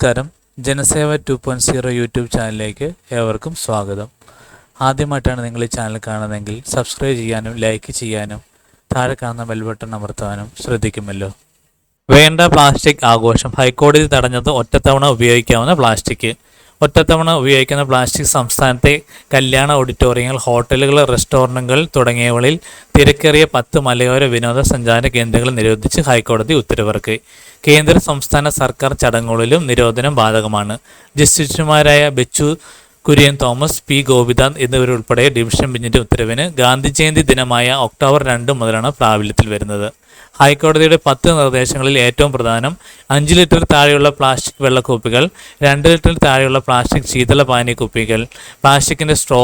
നമസ്കാരം. Janaseva two point zero YouTube ചാനലിലേക്ക് ഏവർക്കും സ്വാഗതം. ആദ്യമായിട്ടാണ് നിങ്ങൾ ഈ ചാനൽ കാണുന്നതെങ്കിൽ സബ്സ്ക്രൈബ് ചെയ്യാനും ലൈക്ക് ചെയ്യാനും താഴെ കാണുന്ന ബെൽ ബട്ടൺ അമർത്താനും ശ്രദ്ധിക്കുമല്ലോ. വേണ്ട പ്ലാസ്റ്റിക് ആഘോഷം ഹൈക്കോടതി തടഞ്ഞത് ഒറ്റത്തവണ ഉപയോഗിക്കാവുന്ന പ്ലാസ്റ്റിക്. ഒറ്റത്തവണ ഉപയോഗിക്കുന്ന പ്ലാസ്റ്റിക് സംസ്ഥാനത്തെ കല്യാണ ഓഡിറ്റോറിയങ്ങൾ ഹോട്ടലുകൾ റെസ്റ്റോറന്റുകൾ തുടങ്ങിയവകളിൽ തിരക്കേറിയ പത്ത് മലയോര വിനോദസഞ്ചാര കേന്ദ്രങ്ങൾ നിരോധിച്ച് ഹൈക്കോടതി ഉത്തരവിറക്കി. കേന്ദ്ര സംസ്ഥാന സർക്കാർ ചടങ്ങുകളിലും നിരോധനം ബാധകമാണ്. ജസ്റ്റിസുമാരായ ബെച്ചു കുര്യൻ തോമസ് പി ഗോപിനാഥ് എന്നിവരുൾപ്പെടെ ഡിവിഷൻ ബെഞ്ചിന്റെ ഉത്തരവിന് ഗാന്ധി ജയന്തി ദിനമായ ഒക്ടോബർ രണ്ട് മുതലാണ് പ്രാബല്യത്തിൽ വരുന്നത്. ഹൈക്കോടതിയുടെ പത്ത് നിർദ്ദേശങ്ങളിൽ ഏറ്റവും പ്രധാനം അഞ്ച് ലിറ്റർ താഴെയുള്ള പ്ലാസ്റ്റിക് വെള്ളക്കുപ്പികൾ രണ്ട് ലിറ്റർ താഴെയുള്ള പ്ലാസ്റ്റിക് ശീതളപാനീയ കുപ്പികൾ പ്ലാസ്റ്റിക്കിന്റെ സ്ട്രോ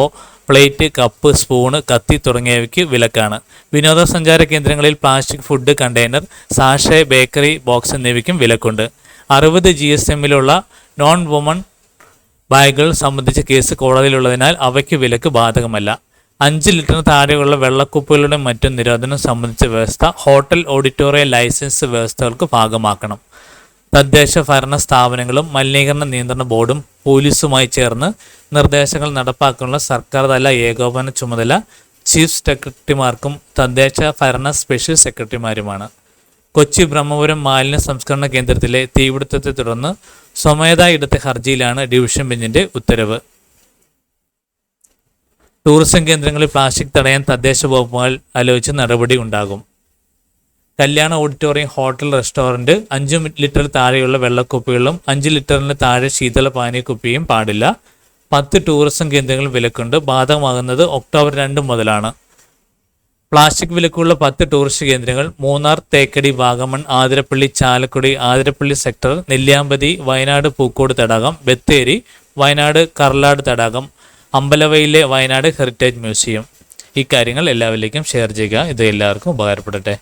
പ്ലേറ്റ് കപ്പ് സ്പൂണ് കത്തി തുടങ്ങിയവയ്ക്ക് വിലക്കാണ്. വിനോദസഞ്ചാര കേന്ദ്രങ്ങളിൽ plastic food container sachet bakery box എന്നിവയ്ക്കും വിലക്കുണ്ട്. അറുപത് ജി എസ് എമ്മിലുള്ള നോൺ വുമൺ ബാഗുകൾ സംബന്ധിച്ച കേസ് കോടതിയിലുള്ളതിനാൽ അവയ്ക്ക് വിലക്ക് ബാധകമല്ല. അഞ്ച് ലിറ്ററിന് താഴെയുള്ള വെള്ളക്കുപ്പികളുടെ മറ്റും നിരോധനം സംബന്ധിച്ച വ്യവസ്ഥ ഹോട്ടൽ ഓഡിറ്റോറിയ ലൈസൻസ് വ്യവസ്ഥകൾക്ക് ഭാഗമാക്കണം. തദ്ദേശ ഭരണ സ്ഥാപനങ്ങളും മലിനീകരണ നിയന്ത്രണ ബോർഡും പോലീസുമായി ചേർന്ന് നിർദ്ദേശങ്ങൾ നടപ്പാക്കാനുള്ള സർക്കാർ തല ഏകോപന ചുമതല ചീഫ് സെക്രട്ടറിമാർക്കും തദ്ദേശ ഭരണ സ്പെഷ്യൽ സെക്രട്ടറിമാരുമാണ്. കൊച്ചി ബ്രഹ്മപുരം മാലിന്യ സംസ്കരണ കേന്ദ്രത്തിലെ തീപിടുത്തത്തെ തുടർന്ന് സ്വമേധാ എടുത്ത ഹർജിയിലാണ് ഡിവിഷൻ ബെഞ്ചിന്റെ ഉത്തരവ്. ടൂറിസം കേന്ദ്രങ്ങളിൽ പ്ലാസ്റ്റിക് തടയാൻ തദ്ദേശ വകുപ്പുകൾ ആലോചിച്ച് നടപടി ഉണ്ടാകും. കല്യാണ ഓഡിറ്റോറിയം ഹോട്ടൽ റെസ്റ്റോറന്റ് അഞ്ച് ലിറ്റർ താഴെയുള്ള വെള്ളക്കുപ്പികളും അഞ്ച് ലിറ്ററിന് താഴെ ശീതള പാനീയക്കുപ്പിയും പാടില്ല. പത്ത് ടൂറിസം കേന്ദ്രങ്ങളിൽ വിലക്കുണ്ട്. ബാധകമാകുന്നത് ഒക്ടോബർ രണ്ട് മുതലാണ്. പ്ലാസ്റ്റിക് വിലക്കുള്ള പത്ത് ടൂറിസ്റ്റ് കേന്ദ്രങ്ങൾ മൂന്നാർ തേക്കടി വാഗമൺ ആതിരപ്പള്ളി ചാലക്കുടി ആതിരപ്പള്ളി സെക്ടർ നെല്ലിയാമ്പതി വയനാട് പൂക്കോട് തടാകം ബത്തേരി വയനാട് കർലാട് തടാകം അമ്പലവയിലെ വയനാട് ഹെറിറ്റേജ് മ്യൂസിയം. ഈ കാര്യങ്ങൾ എല്ലാവരിലേക്കും ഷെയർ ചെയ്യുക. ഇത് എല്ലാവർക്കും ഉപകാരപ്പെടട്ടെ.